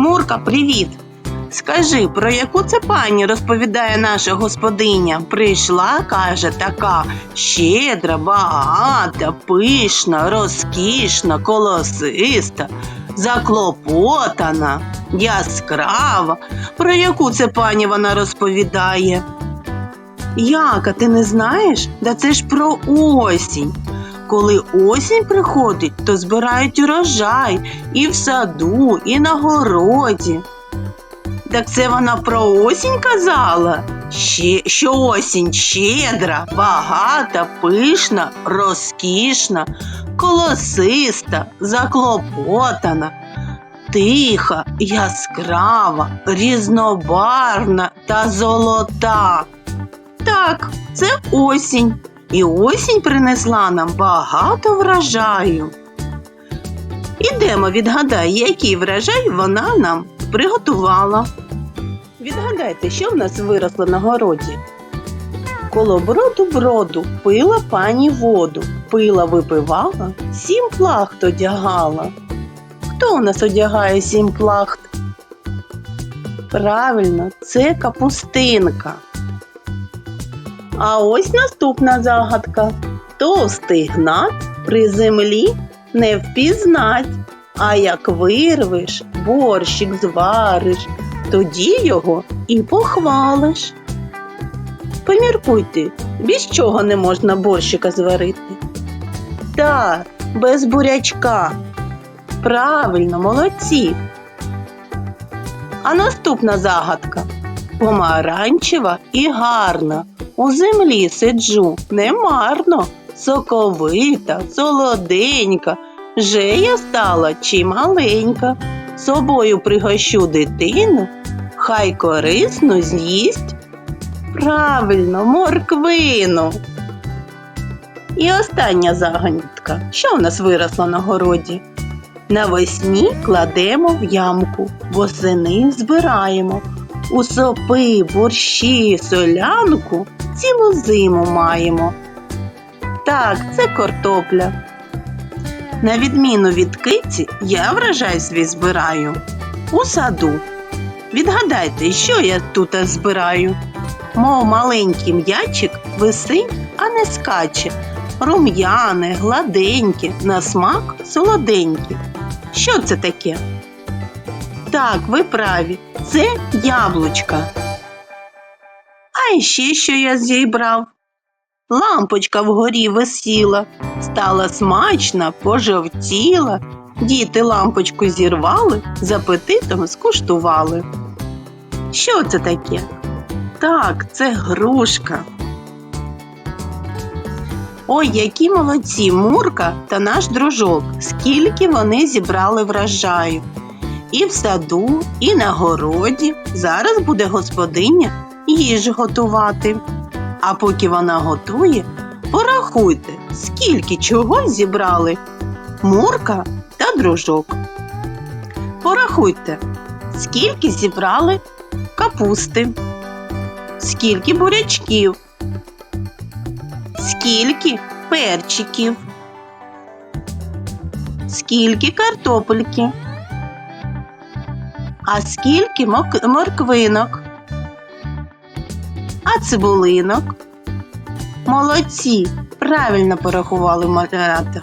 Мурка, привіт. Скажи, про яку це пані розповідає наша господиня? Прийшла, каже, така щедра, багата, пишна, розкішна, колосиста, заклопотана, яскрава. Про яку це пані вона розповідає? Яка, ти не знаєш? Да це ж про осінь. Коли осінь приходить, то збирають урожай і в саду, і на городі. Так це вона про осінь казала? Що осінь щедра, багата, пишна, розкішна, колосиста, заклопотана, тиха, яскрава, різнобарвна та золота. Так, це осінь. І осінь принесла нам багато врожаю. Ідемо, відгадай, який врожай вона нам приготувала. Відгадайте, що в нас виросло на городі? Коло броду броду пила пані воду, пила випивала, сім плахт одягала. Хто у нас одягає сім плахт? Правильно, це капустинка. А ось наступна загадка. Товстий гнат при землі не впізнать, а як вирвеш, борщик звариш, тоді його і похвалиш. Поміркуйте, без чого не можна борщика зварити? Так, без бурячка. Правильно, молодці. А наступна загадка помаранчева і гарна. У землі сиджу немарно, соковита, солоденька. Же я стала чи маленька. Собою пригощу дитину, хай корисно з'їсть. Правильно, морквину. І остання загадка. Що в нас виросло на городі? Навесні кладемо в ямку, восени збираємо. У сопи, борщі, солянку цілу зиму маємо. Так, це картопля. На відміну від киці, я врожай свій збираю у саду. Відгадайте, що я тут збираю? Мов маленький м'ячик висить, а не скаче. Рум'яне, гладеньке, на смак солоденьке. Що це таке? Так, ви праві, це яблучка. А ще що я зібрав? Лампочка вгорі висіла, стала смачна, пожовтіла. Діти лампочку зірвали, з апетитом скуштували. Що це таке? Так, це грушка. Ой, які молодці Мурка та наш дружок, скільки вони зібрали врожаю. І в саду, і на городі. Зараз буде господиня їжу готувати. А поки вона готує, порахуйте, скільки чого зібрали Мурка та дружок. Порахуйте, скільки зібрали капусти, скільки бурячків, скільки перчиків, скільки картопельки, а скільки морквинок, а цибулинок. Молодці, правильно порахували малята.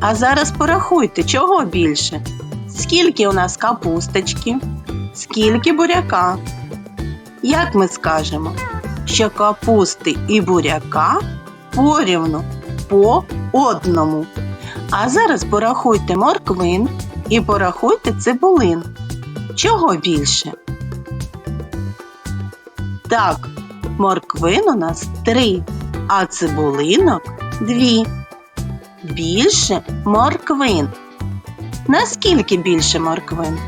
А зараз порахуйте, чого більше. Скільки у нас капусточки, скільки буряка. Як ми скажемо, що капусти і буряка порівну по одному. А зараз порахуйте морквин і порахуйте цибулин. Чого більше? Так, морквин у нас три, а цибулинок дві. Більше морквин. Наскільки більше морквин?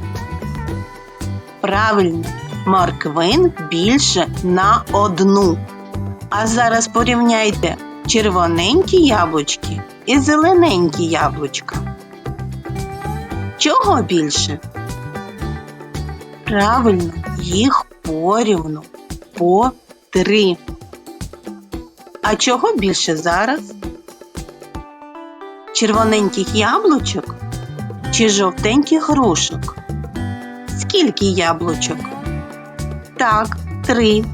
Правильно, морквин більше на одну. А зараз порівняйте червоненькі яблучки і зелененькі яблучка. Чого більше? Правильно, їх порівну по три. А чого більше зараз? Червоненьких яблучок чи жовтеньких грушок? Скільки яблучок? Так, три.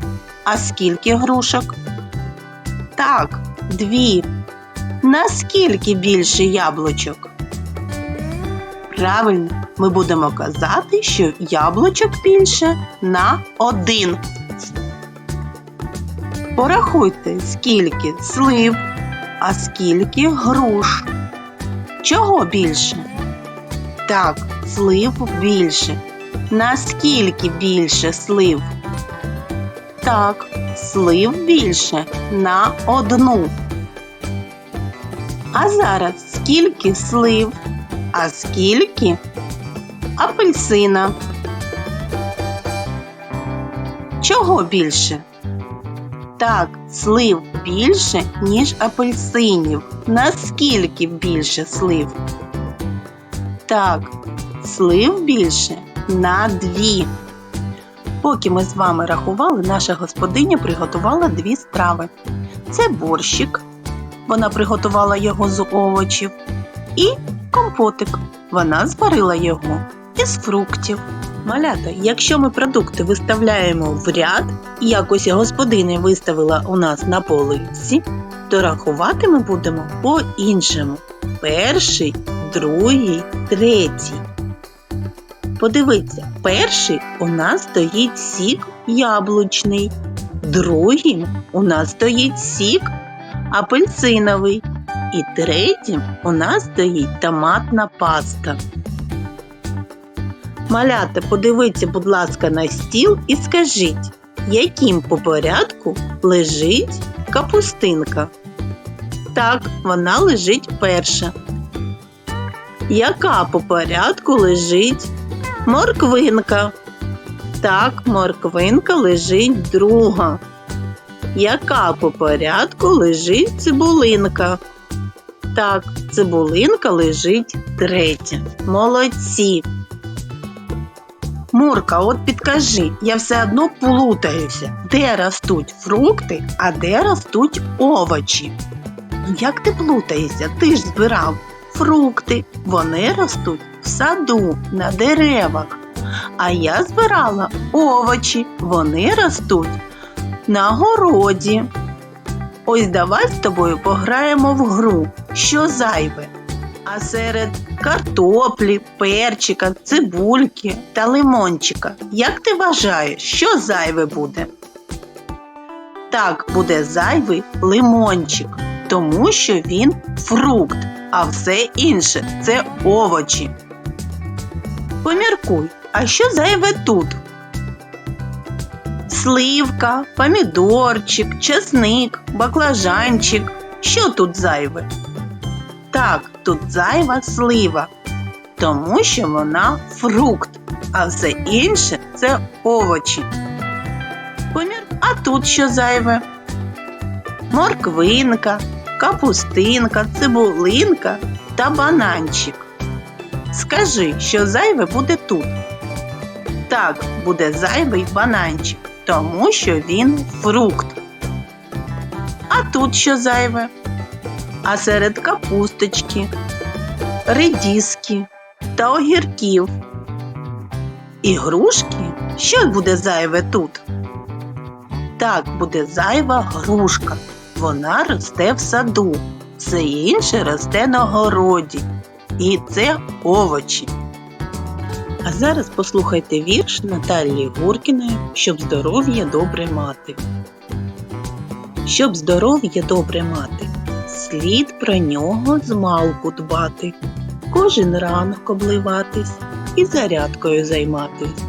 А скільки грушок? Так, дві. Наскільки більше яблучок? Правильно, ми будемо казати, що яблучок більше на один. Порахуйте, скільки слив, а скільки груш. Чого більше? Так, слив більше. Наскільки більше слив? Так, слив більше на одну. А зараз скільки слив, а скільки апельсина? Чого більше? Так, слив більше, ніж апельсинів. Наскільки більше слив? Так, слив більше на дві. Поки ми з вами рахували, наша господиня приготувала дві страви. Це борщик. Вона приготувала його з овочів. І компотик. Вона зварила його із фруктів. Малята, якщо ми продукти виставляємо в ряд, як ось господиня виставила у нас на полиці, то рахувати ми будемо по-іншому. Перший, другий, третій. Подивіться, перший у нас стоїть сік яблучний, другим у нас стоїть сік апельсиновий, і третім у нас стоїть томатна паста. Малята, подивіться, будь ласка, на стіл і скажіть, яким по порядку лежить капустинка? Так, вона лежить перша. Яка по порядку лежить морквинка? Так, морквинка лежить друга. Яка по порядку лежить цибулинка? Так, цибулинка лежить третя. Молодці. Мурка, от підкажи, я все одно плутаюся, де ростуть фрукти, а де ростуть овочі. Як ти плутаєшся? Ти ж збирав фрукти, вони ростуть в саду, на деревах. А я збирала овочі, вони ростуть на городі. Ось давай з тобою пограємо в гру, що зайве. А серед картоплі, перчика, цибульки та лимончика, як ти вважаєш, що зайве буде? Так, буде зайвий лимончик, тому що він фрукт, а все інше це овочі. Поміркуй, а що зайве тут? Сливка, помідорчик, чесник, баклажанчик. Що тут зайве? Так, тут зайва слива, тому що вона фрукт, а все інше це овочі. Помір, а тут що зайве? Морквинка, капустинка, цибулинка та бананчик. Скажи, що зайве буде тут? Так, буде зайвий бананчик, тому що він фрукт. А тут що зайве? а серед капусточки, редіски та огірків. І грушки, що буде зайве тут? Так, буде зайва грушка. Вона росте в саду, все інше росте на городі. І це овочі. А зараз послухайте вірш Наталії Гуркіної, щоб здоров'я добре мати. Щоб здоров'я добре мати, слід про нього змалку дбати, кожен ранок обливатись і зарядкою займатись,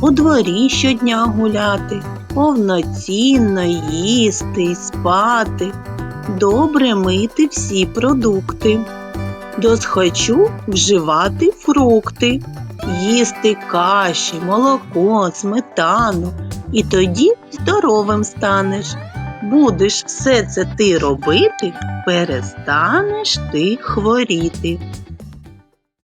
у дворі щодня гуляти, повноцінно їсти й спати, добре мити всі продукти, досхочу вживати фрукти, їсти каші, молоко, сметану, і тоді здоровим станеш. Будеш все це ти робити, перестанеш ти хворіти.